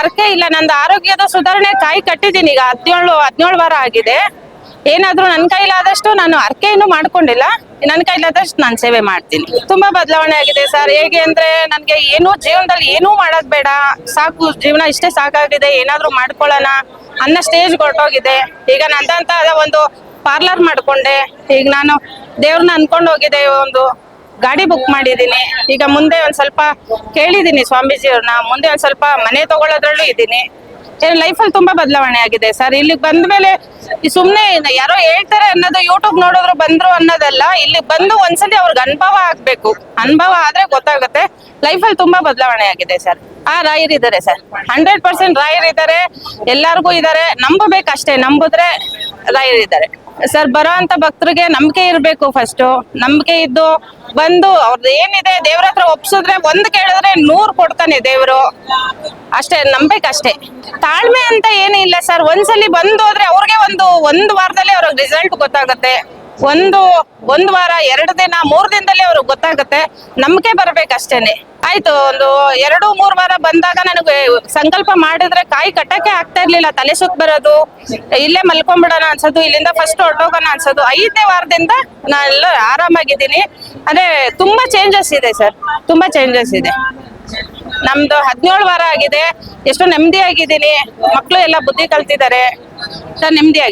ಅರ್ಕೆ ಇಲ್ಲ, ನಂದು ಆರೋಗ್ಯದ ಸುಧಾರಣೆ ಕಾಯಿ ಕಟ್ಟಿದ್ದೀನಿ. ಈಗ ಹದಿನೇಳು ಹದಿನೇಳು ವಾರ ಆಗಿದೆ. ಏನಾದ್ರೂ ನನ್ನ ಕೈಲಾದಷ್ಟು ನಾನು ಅರ್ಕೆಯನ್ನು ಮಾಡ್ಕೊಂಡಿಲ್ಲ. ನನ್ನ ಕೈಲಾದಷ್ಟು ನಾನು ಸೇವೆ ಮಾಡ್ತೀನಿ. ತುಂಬಾ ಬದಲಾವಣೆ ಆಗಿದೆ ಸರ್. ಹೇಗೆ ಅಂದ್ರೆ ನನ್ಗೆ ಏನು ಜೀವನದಲ್ಲಿ ಏನೂ ಮಾಡೋದ್ ಬೇಡ. ಸಾಕು, ಜೀವನ ಇಷ್ಟೇ ಸಾಕಾಗಿದೆ. ಏನಾದ್ರೂ ಮಾಡ್ಕೊಳ್ಳೋಣ ಅನ್ನೋ ಸ್ಟೇಜ್ ಹೊರಟೋಗಿದೆ ಈಗ ನಂದಂತ ಒಂದು ಪಾರ್ಲರ್ ಮಾಡ್ಕೊಂಡೆ. ಈಗ ನಾನು ದೇವ್ರನ್ನ ಅನ್ಕೊಂಡು ಹೋಗಿದೆ ಒಂದು ಗಾಡಿ ಬುಕ್ ಮಾಡಿದ್ದೀನಿ. ಈಗ ಮುಂದೆ ಒಂದ್ ಸ್ವಲ್ಪ ಕೇಳಿದ್ದೀನಿ ಸ್ವಾಮೀಜಿಯವ್ರನ್ನ. ಮುಂದೆ ಒಂದ್ ಸ್ವಲ್ಪ ಮನೆ ತಗೊಳ್ಳೋದ್ರಲ್ಲೂ ಇದ್ದೀನಿ. ಲೈಫಲ್ಲಿ ತುಂಬಾ ಬದಲಾವಣೆ ಆಗಿದೆ ಸರ್. ಇಲ್ಲಿಗೆ ಬಂದ ಮೇಲೆ ಸುಮ್ಮನೆ ಯಾರೋ ಹೇಳ್ತಾರೆ ಅನ್ನೋದು ಯೂಟ್ಯೂಬ್ ನೋಡಿದ್ರು ಬಂದ್ರು ಅನ್ನೋದಲ್ಲ. ಇಲ್ಲಿ ಬಂದು ಒಂದ್ಸಲಿ ಅವ್ರಿಗೆ ಅನುಭವ ಆಗ್ಬೇಕು. ಅನುಭವ ಆದ್ರೆ ಗೊತ್ತಾಗುತ್ತೆ. ಲೈಫಲ್ಲಿ ತುಂಬಾ ಬದಲಾವಣೆ ಆಗಿದೆ ಸರ್. ಆ ರಾಯರ್ ಇದಾರೆ ಸರ್. ಹಂಡ್ರೆಡ್ ಪರ್ಸೆಂಟ್ ರಾಯರ್ ಇದಾರೆ. ಎಲ್ಲಾರ್ಗೂ ಇದಾರೆ. ನಂಬಬೇಕಷ್ಟೇ. ನಂಬಿದ್ರೆ ರಾಯರ್ ಇದ್ದಾರೆ ಸರ್ ಬರೋ ಅಂತ ಭಕ್ತರಿಗೆ ನಂಬಿಕೆ ಇರಬೇಕು ಫಸ್ಟ್ ನಂಬಿಕೆ ಇದ್ದು ಬಂದು ಅವ್ರದ್ದು ಏನಿದೆ ದೇವ್ರ ಹತ್ರ ಒಪ್ಸಿದ್ರೆ ಒಂದ್ ಕೇಳಿದ್ರೆ ನೂರ್ ಕೊಡ್ತಾನೆ ದೇವ್ರು. ಅಷ್ಟೇ, ನಂಬೇಕಷ್ಟೇ. ತಾಳ್ಮೆ ಅಂತ ಏನು ಇಲ್ಲ ಸರ್. ಒಂದ್ಸಲಿ ಬಂದು ಹೋದ್ರೆ ಅವ್ರಿಗೆ ಒಂದು ಒಂದು ವಾರದಲ್ಲಿ ಅವ್ರಿಗೆ ರಿಸಲ್ಟ್ ಗೊತ್ತಾಗುತ್ತೆ. ಒಂದು, ಒಂದ್ ವಾರ, ಎರಡು ದಿನ, ಮೂರ್ ದಿನದಲ್ಲಿ ಅವ್ರಿಗೆ ಗೊತ್ತಾಗುತ್ತೆ. ನಂಬಿಕೆ ಬರ್ಬೇಕಷ್ಟೇನೆ. ಆಯ್ತು, ಒಂದು ಎರಡು, ಮೂರ್ ವಾರ ಬಂದಾಗ ನನಗೆ ಸಂಕಲ್ಪ ಮಾಡಿದ್ರೆ ಕಾಯಿ ಕಟ್ಟಕ್ಕೆ ಆಗ್ತಾ ಇರ್ಲಿಲ್ಲ. ತಲೆ ಸುತ್ತ ಬರೋದು, ಇಲ್ಲೇ ಮಲ್ಕೊಂಡ್ಬಿಡೋಣ ಅನ್ಸೋದು, ಇಲ್ಲಿಂದ ಫಸ್ಟ್ ಹೊರಟೋಗೋಣ ಅನ್ಸೋದು. ಐದನೇ ವಾರದಿಂದ ನಾನೆಲ್ಲ ಆರಾಮಾಗಿದ್ದೀನಿ. ಅಂದ್ರೆ ತುಂಬಾ ಚೇಂಜಸ್ ಇದೆ ಸರ್. ತುಂಬಾ ಚೇಂಜಸ್ ಇದೆ. ನಮ್ದು ಹದಿನೇಳು ವಾರ ಆಗಿದೆ. ಎಷ್ಟೋ ನೆಮ್ಮದಿಯಾಗಿದ್ದೀನಿ. ಮಕ್ಕಳು ಎಲ್ಲ ಬುದ್ಧಿ ಕಲ್ತಿದ್ದಾರೆ. ನೆಮ್ಮದಿಯಾಗಿ.